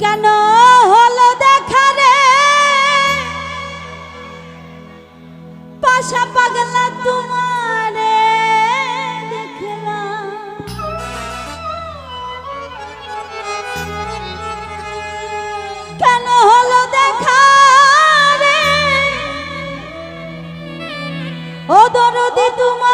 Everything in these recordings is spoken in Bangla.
কেন হলো দেখা রে? পাশা পাগলা তোমারে কেন হলো দেখা রে? ও দরদি তোমারে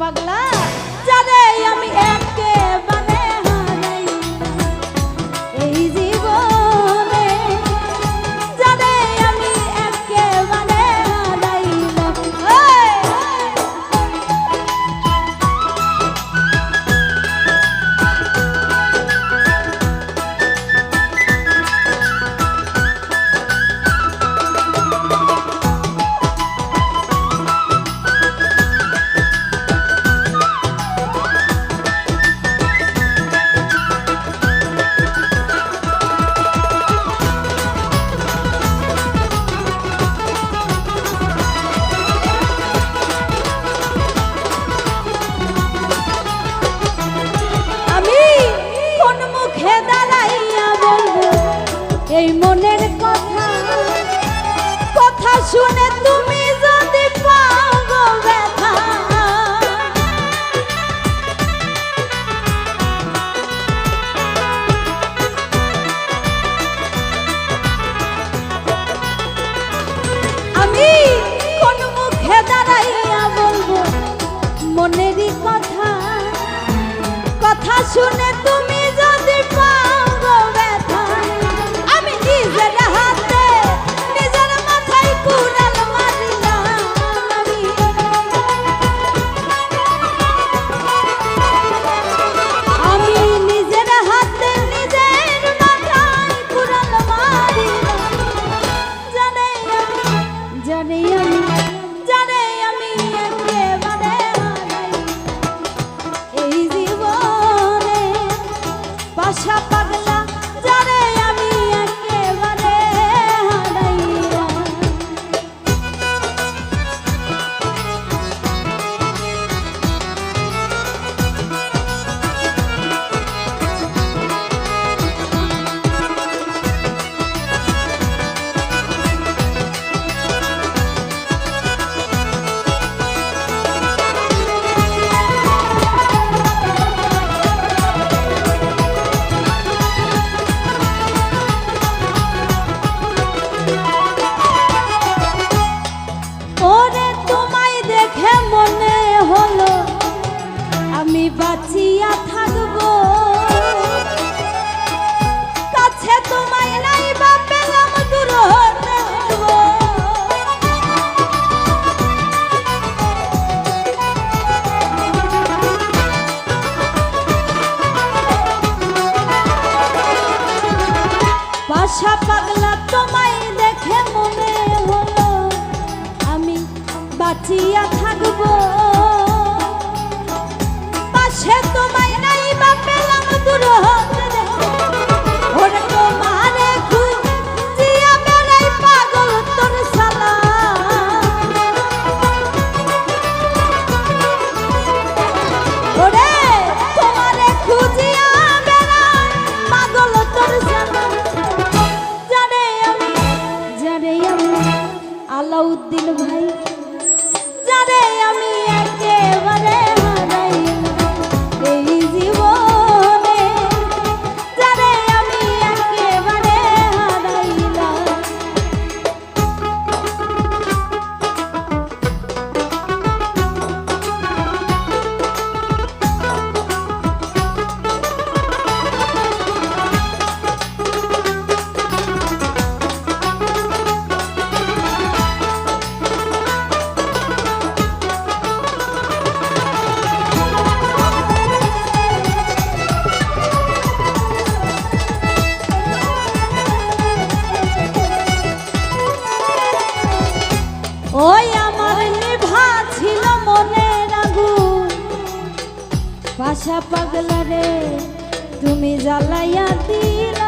পাগলা? এই মনের কথা কথা শুনে তুমি যদি পাও ব্যথা। আমি কোন মুখে দাঁড়াইয়া বলব, মনেরই কথা কথা শুনে তুমি বাঁচিয়া থাকব। কাছে তোমায় নাই পেলাম দূর বাসা পাগলা তোমায় দেখে মনে হলো, আমি বাঁচিয়া আলাউদ্দিন ভাই যারে আমি একেবারে আশা পাগলা রে তুমি জ্বালাইয়া দিলা।